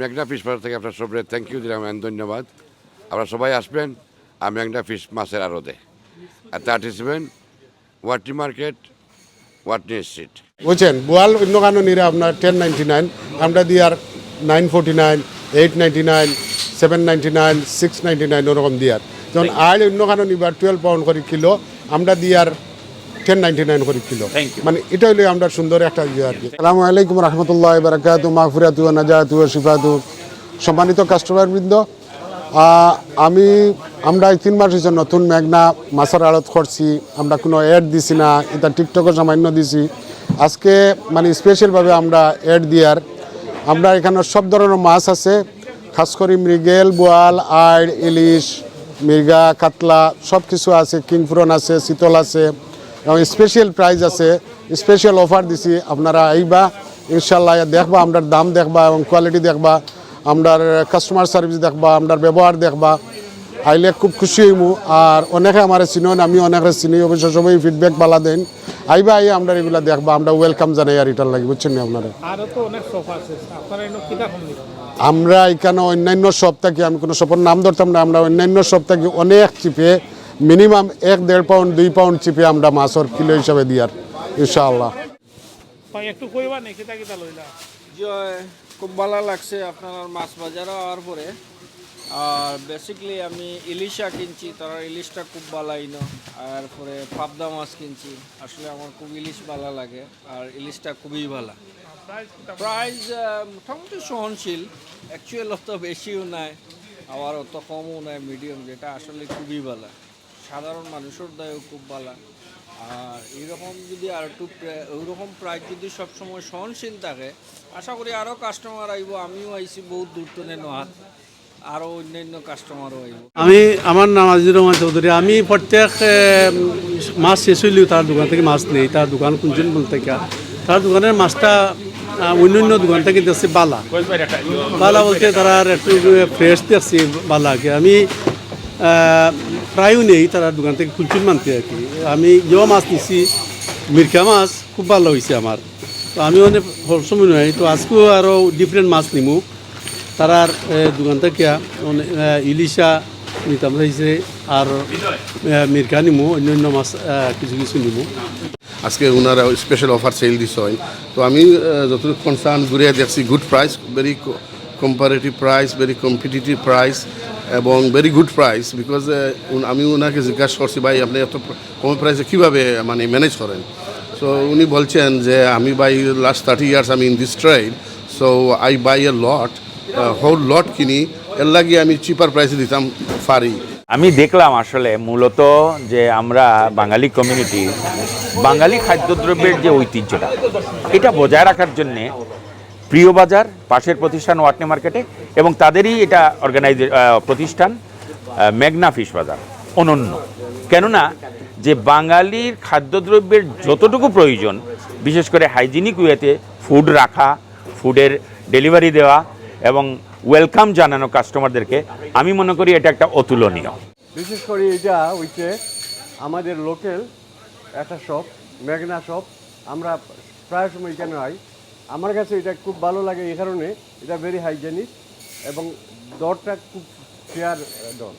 মেঘনা fish market থেকে আপনার সবাই থ্যাংক ইউ দিলাম ধন্যবাদ। আপনারা সবাই আসবেন আর মেঘনা ফিশ মাছের আড়তে। আর thirty seven Watney market Watney street বুঝছেন বোয়াল অন্য কানো নিরে আপনার টেন নাইনটি নাইন আমরা দিয়ে আর nine forty nine eight ninety nine seven ninety nine six ninety nine ওরকম দিয়ার যেমন আইল অন্য কানো নিবার টুয়েলভ পাউন্ড করে কিলো আমরা দিয়ে আর টেন নাইনটি নাইন করে কিলো মানে এটা আমরা সুন্দর একটা ইয়ে আর কি। সালামু আলাইকুম রহমতুল্লাহ বারাকাতু মাগফিরাতু নাজাতু শিফাতু। সম্মানিত কাস্টমার বৃন্দ আহ, আমি আমরা এই তিন মাস হয়েছে নতুন মেঘনা মাছের আড়ত করছি। আমরা কোনো অ্যাড দিছি না এটা টিকটকে সামান্য দিছি। আজকে মানে স্পেশালভাবে আমরা অ্যাড দিয়ার আমরা এখানে সব ধরনের মাছ আছে। খাস করে মৃগেল বোয়াল আড় ইলিশ মির্গা কাতলা সব কিছু আছে। কিংফ্রন আছে শীতল আছে। এবং স্পেশাল প্রাইজ আছে। স্পেশাল অফার দিছি। আপনারা আইবা ইনশাল্লাহ দেখবা আমরার দাম দেখবা এবং কোয়ালিটি দেখবা আমরার কাস্টমার সার্ভিস দেখবা আমরার ব্যবহার দেখবা। আইলে খুব খুশি হইমু। আর অনেকে আমার চিনন আমি অনেকে চিনি। অবশ্য সবাই ফিডব্যাক পালা দেন। আইবা আই আমরা এগুলা দেখবা আমরা ওয়েলকাম জানাই আর এটার লাগে বুঝছেন আপনারা? আমরা এখানে অন্যান্য শপ থাকি আমি কোনো শপের নাম ধরতাম না। আমরা অন্যান্য শপ থাকি অনেক চিপে মিনিমাম এক দেড় পাউন্ড দুই পাউন্ড চিপে আমরা মাছের কিলো হিসাবে দিয়ার ইনশাআল্লাহ। একটু কইবা নি লইলা? খুব ভালো লাগছে আপনার মাছ বাজারে হওয়ার পরে। আর বেসিকলি আমি ইলিশা কিনছি তারা ইলিশটা খুব ভালো আইনো আর পরে পাবদা মাছ কিনছি আসলে আমার খুব ইলিশ ভালো লাগে আর ইলিশটা খুবই ভালো প্রাইস মোটামুটি সহনশীল অ্যাকচুয়াল অত বেশিও নাই আবার অত কমও নাই মিডিয়াম যেটা আসলে খুবই ভালো সাধারণ মানুষের দায়ও খুব ভালো আর এইরকম যদি আর একটু ওইরকম প্রাইস যদি সবসময় সহনশীল থাকে, আশা করি আরও কাস্টমার আইব, আমিও আইছি বহুত দূর তো নোহাত। আরও অন্যান্য কাস্টমারও আইব। আমি, আমার নাম আজিজুর রহমান চৌধুরী। আমি প্রত্যেক মাছ শেষ হইলেও তার দোকান থেকে মাছ নেই। তার দোকান কোনজন বলতে তার দোকানের মাছটা অন্য অন্য দোকান থেকে দেখছি বালা। বালা বলতে তারা একটু ফ্রেশ দেখছি বালাকে। আমি প্রায়ও নেই তারা দোকান থেকে কুলচুন মানতে আর কি। আমি যেও মাছ নিছি মির্কা মাছ খুব ভালো হয়েছে আমার। তো আমি অনেক সবসময় নয় তো আজকেও আরও ডিফারেন্ট মাছ নিমু। তারার দোকান থেকে ইলিশা নিতাম চাইছে আর এ, মির্কা নিমু অন্য অন্য মাছ কিছু কিছু নিমু। আজকে ওনারা স্পেশাল অফার সেল দিছে হয়। তো আমি যতটুকু কনসার্ন ঘুরে দেখছি good price very comparative price very competitive price এবং ভেরি গুড প্রাইস বিকজ আমি ওনাকে জিজ্ঞাসা করছি, ভাই, আপনি এত কম প্রাইসে কীভাবে মানে ম্যানেজ করেন? সো উনি বলছেন যে, আমি বাই লাস্ট থার্টি ইয়ার্স আমি in this trade so I buy a lot whole lot কিনি, এর লাগিয়ে আমি চিপার প্রাইসে দিতাম পারি আমি দেখলাম আসলে মূলত যে আমরা বাঙালি কমিউনিটি বাঙালি খাদ্যদ্রব্যের যে ঐতিহ্যটা, এটা বজায় রাখার জন্যে প্রিয় বাজার পাশের প্রতিষ্ঠান ওয়াটনি মার্কেটে, এবং তাদেরই এটা অর্গানাইজ প্রতিষ্ঠান মেঘনা ফিশ বাজার, অনন্য। কেননা, যে বাঙালির খাদ্যদ্রব্যের যতটুকু প্রয়োজন, বিশেষ করে হাইজিনিক ওয়েতে ফুড রাখা ফুডের ডেলিভারি দেওয়া, এবং ওয়েলকাম জানানো কাস্টমারদেরকে আমি মনে করি এটা একটা অতুলনীয়। বিশেষ করে এটা হইছে আমাদের লোকাল একটা শপ মেঘনা শপ আমরা প্রায় সময় এখানে হয় আমার কাছে এটা খুব ভালো লাগে এই কারণে, এটা ভেরি হাইজেনিক এবং দরটা খুব ফেয়ার দর।